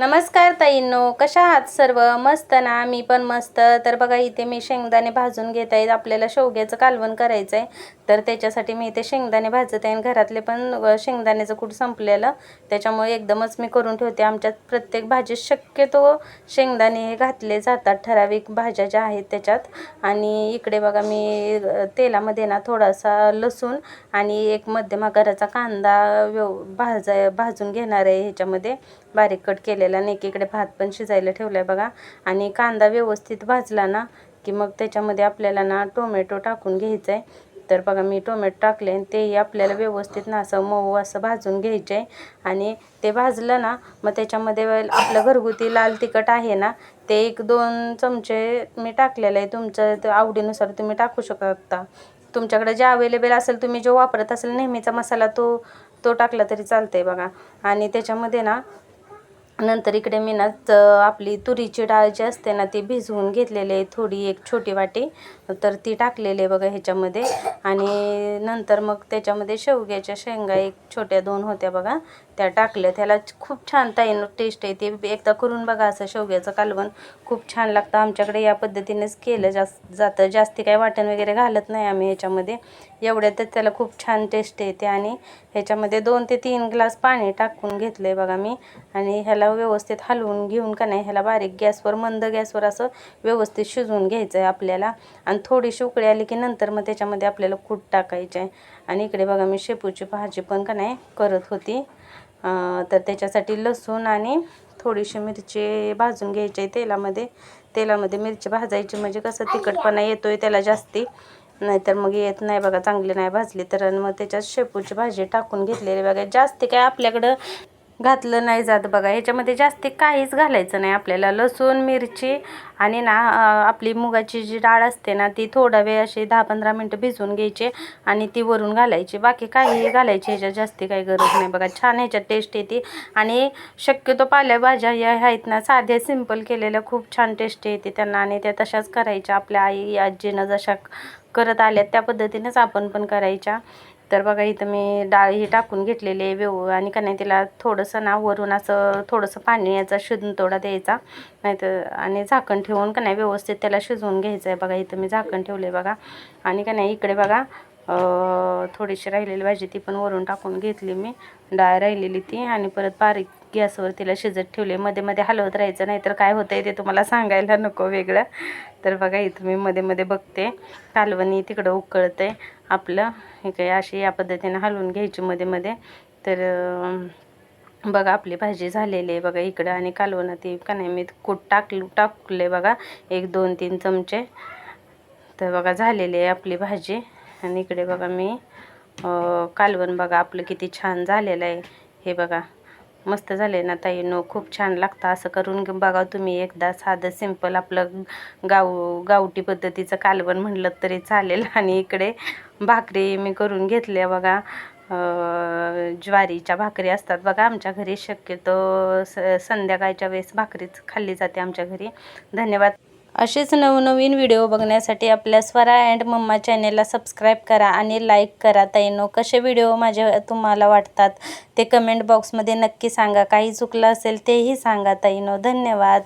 नमस्कार ताईंनो कशा आहात सर्व? मस्त ना? मी पण मस्त. तर बघा इथे मी शेंगदाणे भाजून घेत आहेत आपल्याला शेवग्याचं कालवण करायचं आहे. तर त्याच्यासाठी मी इथे शेंगदाणे भाजत आहे आणि घरातले पण शेंगदाण्याचं कूट संपलेलं. त्याच्यामुळे एकदमच मी करून ठेवते. आमच्यात प्रत्येक भाजीत शक्यतो शेंगदाणे हे घातले जातात. ठराविक भाज्या ज्या आहेत त्याच्यात. आणि इकडे बघा मी तेलामध्ये ना थोडासा लसूण आणि एक मध्यम आकाराचा कांदा व्यव भाजा भाजून घेणार आहे ह्याच्यामध्ये. बारीक कट केलेला आणि एकीकडे भात पण शिजायला ठेवला आहे बघा. आणि कांदा व्यवस्थित भाजला ना की मग त्याच्यामध्ये आपल्याला ना टोमॅटो टाकून घ्यायचं आहे तर बघा मी टोमॅटो टाकले आणि तेही आपल्याला व्यवस्थित ना असं मऊ असं भाजून घ्यायचे आहे आणि ते भाजलं ना मग त्याच्यामध्ये आपलं घरगुती लाल तिखट आहे ना ते एक दोन चमचे मी टाकलेलं आहे. तुमचं आवडीनुसार तुम्ही टाकू शकता. तुमच्याकडे जे अवेलेबल असेल तुम्ही जो वापरत असेल नेहमीचा मसाला तो तो टाकला तरी चालतं आहे बघा. आणि त्याच्यामध्ये ना नंतर इकडे मी ना आपली तुरीची डाळ जी असते ना ती भिजवून घेतलेली आहे. थोडी एक छोटी वाटी. तर ती टाकलेली आहे बघा ह्याच्यामध्ये. आणि नंतर मग त्याच्यामध्ये शेवग्याच्या शेंगा एक छोट्या दोन होत्या बघा त्या टाकल्या. त्याला खूप छान ताईन टेस्ट आहे. ते एकदा करून बघा असं शेवग्याचं कालवण. खूप छान लागतं. आमच्याकडे या पद्धतीनेच केलं जास्त जातं. जास्ती काही वाटण वगैरे घालत नाही आम्ही ह्याच्यामध्ये. एवढ्यातच त्याला खूप छान टेस्ट येते आणि ह्याच्यामध्ये दोन ते तीन ग्लास पाणी टाकून घेतलं आहे बघा मी. आणि ह्याला व्यवस्थित हलवून घेऊन का नाही ह्याला बारीक गॅसवर मंद गॅसवर असं व्यवस्थित शिजवून घ्यायचं आहे आपल्याला. आणि थोडीशी उकळी आली की नंतर मग त्याच्यामध्ये आपल्याला कूट टाकायचे आहे आणि इकडे बघा मी शेपूची भाजी पण का नाही करत होती. तर त्याच्यासाठी लसूण आणि थोडीशी मिरची भाजून घ्यायची आहे तेलामध्ये. तेलामध्ये मिरची भाजायची म्हणजे कसं तिखटपणा येतो आहे त्याला जास्ती. नाहीतर मग येत नाही बघा चांगली नाही भाजली तर. आणि मग त्याच्यात शेपूची भाजी टाकून घेतलेली बघा जास्ती काय आपल्याकडं घातलं नाही जात बघा. ह्याच्यामध्ये जास्ती काहीच घालायचं नाही आपल्याला. लसूण मिरची आणि ना आपली मुगाची जी डाळ असते ना ती थोडा वेळ अशी दहा पंधरा मिनटं भिजवून घ्यायची आणि ती वरून घालायची. बाकी काहीही घालायची ह्याच्यात जास्ती काही गरज नाही बघा. छान ह्याच्यात टेस्ट येते. आणि शक्यतो पालेभाज्या या आहेत ना साध्या सिंपल केलेल्या खूप छान टेस्ट येते त्यांना आणि त्या तशाच करायच्या. आपल्या आई आजीनं जशा करत आल्यात त्या पद्धतीनेच आपण पण करायच्या. तर बघा इथं मी डाळ ही टाकून घेतलेली आहे व्यव आणि का नाही तिला थोडंसं ना वरून असं थोडंसं पाणी याचा शिजून तोडा द्यायचा. नाहीतर आणि झाकण ठेवून का नाही व्यवस्थित त्याला शिजवून घ्यायचं आहे बघा इथं मी झाकण ठेवलं आहे बघा. आणि का नाही इकडे बघा थोडीशी राहिलेली भाजी ती पण वरून टाकून घेतली मी. डाळ राहिलेली ती आणि परत बारीक गॅसवर तिला शिजत ठेवले. मध्ये मध्ये हलवत राहायचं नाही तर काय होतं आहे ते तुम्हाला सांगायला नको वेगळं. तर बघा इथं मी मध्ये मध्ये बघते. कालवणी तिकडं उकळतं आहे आपलं. हे काय अशी या पद्धतीने हलवून घ्यायची मध्ये मध्ये. तर बघा आपली भाजी झालेली आहे बघा इकडं. आणि कालवणं ती का नाही मी कूट टाकलं टाकले बघा. एक दोन तीन चमचे. तर बघा झालेली आहे आपली भाजी. आणि इकडे बघा मी कालवण बघा आपलं किती छान झालेलं आहे. हे बघा. मस्त झाले ना ताई. नो खूप छान लागतं असं करून बघा तुम्ही एकदा साधं सिंपल आपलं गाव गावठी पद्धतीचं कालवण म्हणलं तरी चालेल. आणि इकडे भाकरी मी करून घेतल्या बघा. ज्वारीच्या भाकरी असतात बघा आमच्या घरी. शक्यतो स संध्याकाळच्या वेळेस भाकरीच खाल्ली जाते आमच्या घरी. धन्यवाद. असेच नवनवीन व्हिडिओ बघण्यासाठी आपल्या स्वरा अँड मम्मा चॅनेलला सबस्क्राईब करा आणि लाईक करा. तैनो कसे व्हिडिओ माझे तुम्हाला वाटतात ते कमेंट बॉक्समध्ये नक्की सांगा. काही चुकलं असेल तेही सांगा तैनो धन्यवाद.